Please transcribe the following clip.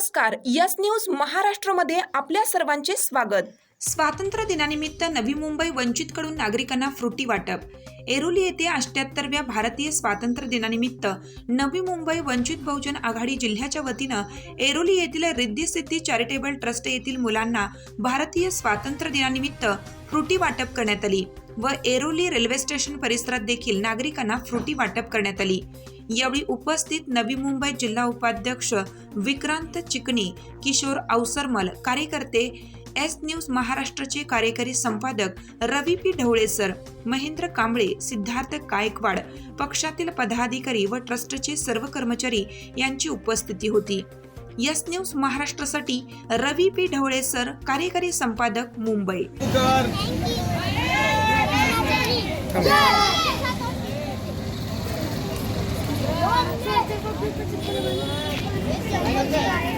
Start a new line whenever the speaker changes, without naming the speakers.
नमस्कार. Yes news महाराष्ट्रमध्ये आपल्या सर्वांचे स्वागत. स्वातंत्र्य दिनानिमित्त नवी मुंबई वंचितकडून नागरिकांना फ्रुटी वाटप. एरोली येथे अष्ट्याहत्तरव्या भारतीय स्वातंत्र्य दिनानिमित्त नवी मुंबई वंचित बहुजन आघाडी जिल्ह्याच्या वतीनं एरोली येथील रिद्धिसिद्धी चॅरिटेबल ट्रस्ट येथील मुलांना भारतीय स्वातंत्र्य दिनानिमित्त फ्रुटी वाटप करण्यात आली व एरोली रेल्वे स्टेशन परिसरात देखील नागरिकांना फ्रुटी वाटप करण्यात आली. यावेळी उपस्थित नवी मुंबई जिल्हा उपाध्यक्ष विक्रांत चिकणी किशोर अवसरमल कार्यकर्ते एस न्यूज महाराष्ट्राचे कार्यकारी संपादक रवी पी ढवळे सर महेंद्र कांबळे सिद्धार्थ गायकवाड पक्षातील पदाधिकारी व ट्रस्टचे सर्व कर्मचारी यांची उपस्थिती होती. यस न्यूज महाराष्ट्रासाठी रवी पी ढवळे सर कार्यकारी संपादक मुंबई.
Thank
you.